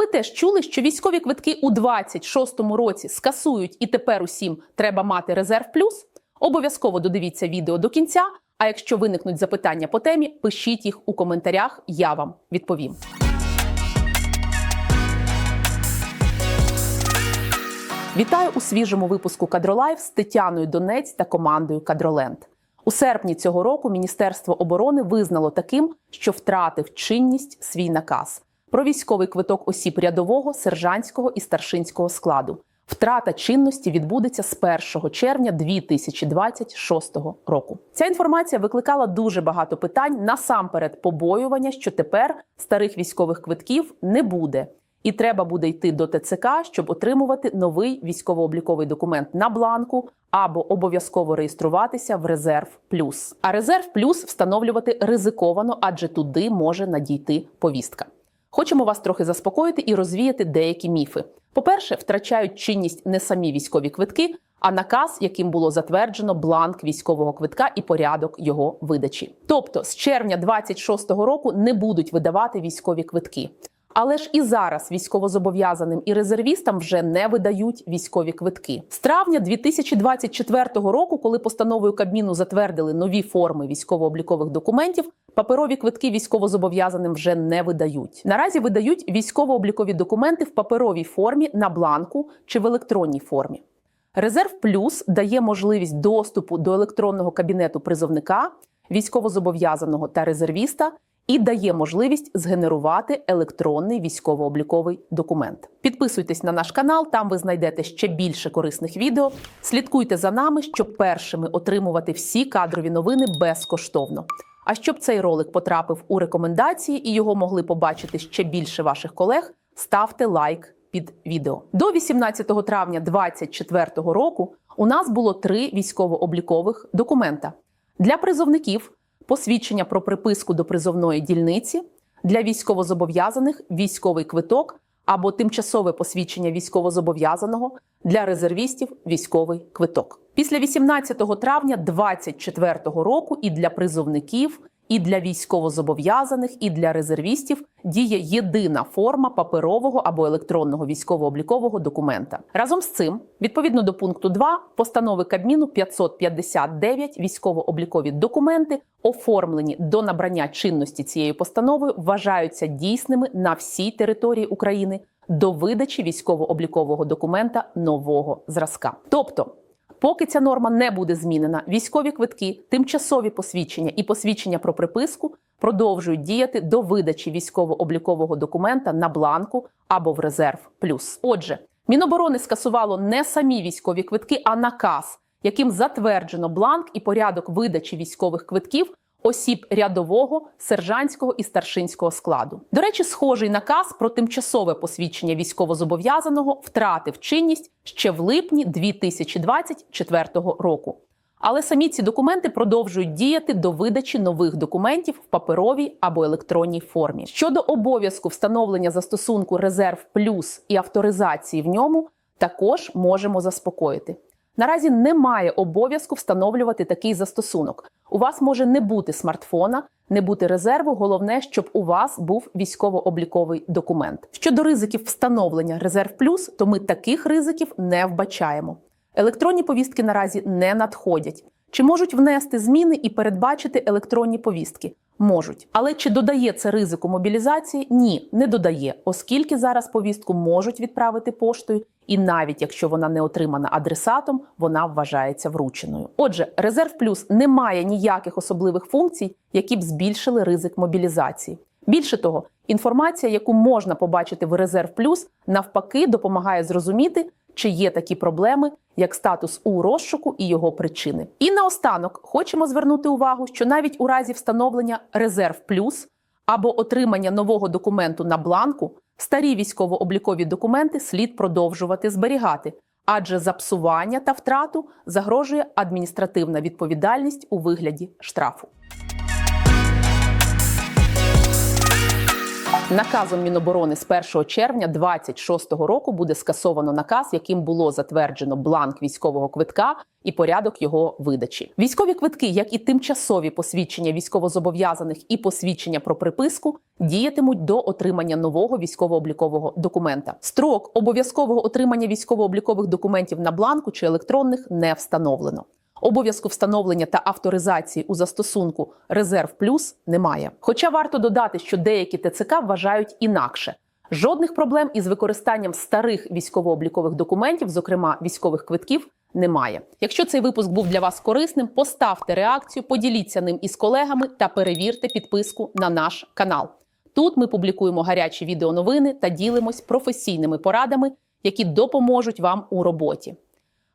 ви теж чули, що військові квитки у 26-му році скасують і тепер усім треба мати резерв плюс? Обов'язково додивіться відео до кінця. А якщо виникнуть запитання по темі, пишіть їх у коментарях, я вам відповім. Вітаю у свіжому випуску Кадролайв з Тетяною Донець та командою Кадроленд. У серпні цього року Міністерство оборони визнало таким, що втратив чинність свій наказ про військовий квиток осіб рядового, сержантського і старшинського складу. Втрата чинності відбудеться з 1 червня 2026 року. Ця інформація викликала дуже багато питань насамперед побоювання, що тепер старих військових квитків не буде. І треба буде йти до ТЦК, щоб отримувати новий військово-обліковий документ на бланку або обов'язково реєструватися в резерв плюс. А резерв плюс встановлювати ризиковано, адже туди може надійти повістка. Хочемо вас трохи заспокоїти і розвіяти деякі міфи. По-перше, втрачають чинність не самі військові квитки, а наказ, яким було затверджено бланк військового квитка і порядок його видачі. Тобто з червня 26-го року не будуть видавати військові квитки. Але ж і зараз військовозобов'язаним і резервістам вже не видають військові квитки. З травня 2024 року, коли постановою Кабміну затвердили нові форми військово-облікових документів, паперові квитки військовозобов'язаним вже не видають. Наразі видають військово-облікові документи в паперовій формі на бланку чи в електронній формі. Резерв Плюс дає можливість доступу до електронного кабінету призовника, військовозобов'язаного та резервіста і дає можливість згенерувати електронний військово-обліковий документ. Підписуйтесь на наш канал, там ви знайдете ще більше корисних відео. Слідкуйте за нами, щоб першими отримувати всі кадрові новини безкоштовно. А щоб цей ролик потрапив у рекомендації і його могли побачити ще більше ваших колег, ставте лайк під відео. До 18 травня 2024 року у нас було три військово-облікових документа для призовників посвідчення про приписку до призовної дільниці, для військовозобов'язаних військовий квиток або тимчасове посвідчення військовозобов'язаного для резервістів військовий квиток. Після 18 травня 2024 року і для призовників, і для військовозобов'язаних, і для резервістів діє єдина форма паперового або електронного військово-облікового документа. Разом з цим, відповідно до пункту 2 постанови Кабміну 559 військово-облікові документи, оформлені до набрання чинності цією постановою, вважаються дійсними на всій території України до видачі військово-облікового документа нового зразка. Тобто Поки ця норма не буде змінена, військові квитки, тимчасові посвідчення і посвідчення про приписку продовжують діяти до видачі військово-облікового документа на бланку або в резерв плюс. Отже, Міноборони скасувало не самі військові квитки, а наказ, яким затверджено бланк і порядок видачі військових квитків осіб рядового, сержантського і старшинського складу. До речі, схожий наказ про тимчасове посвідчення військовозобов'язаного втратив чинність ще в липні 2024 року. Але самі ці документи продовжують діяти до видачі нових документів в паперовій або електронній формі. Щодо обов'язку встановлення застосунку резерв плюс і авторизації в ньому, також можемо заспокоїти. Наразі немає обов'язку встановлювати такий застосунок. У вас може не бути смартфона, не бути резерву. Головне, щоб у вас був військово-обліковий документ. Щодо ризиків встановлення резерв плюс, то ми таких ризиків не вбачаємо. Електронні повістки наразі не надходять. Чи можуть внести зміни і передбачити електронні повістки? Можуть, але чи додає це ризику мобілізації? Ні, не додає, оскільки зараз повістку можуть відправити поштою, і навіть якщо вона не отримана адресатом, вона вважається врученою. Отже, резерв плюс не має ніяких особливих функцій, які б збільшили ризик мобілізації. Більше того, інформація, яку можна побачити в резерв плюс, навпаки, допомагає зрозуміти, чи є такі проблеми, як статус у розшуку і його причини. І наостанок хочемо звернути увагу, що навіть у разі встановлення резерв плюс або отримання нового документу на бланку, старі військово-облікові документи слід продовжувати зберігати, адже за псування та втрату загрожує адміністративна відповідальність у вигляді штрафу. Наказом Міноборони з 1 червня 2026 року буде скасовано наказ, яким було затверджено бланк військового квитка і порядок його видачі. Військові квитки, як і тимчасові посвідчення військовозобов'язаних і посвідчення про приписку, діятимуть до отримання нового військово-облікового документа. Строк обов'язкового отримання військово-облікових документів на бланку чи електронних не встановлено. Обов'язку встановлення та авторизації у застосунку Резерв Плюс немає. Хоча варто додати, що деякі ТЦК вважають інакше. Жодних проблем із використанням старих військово-облікових документів, зокрема військових квитків, немає. Якщо цей випуск був для вас корисним, поставте реакцію, поділіться ним із колегами та перевірте підписку на наш канал. Тут ми публікуємо гарячі відеоновини та ділимось професійними порадами, які допоможуть вам у роботі.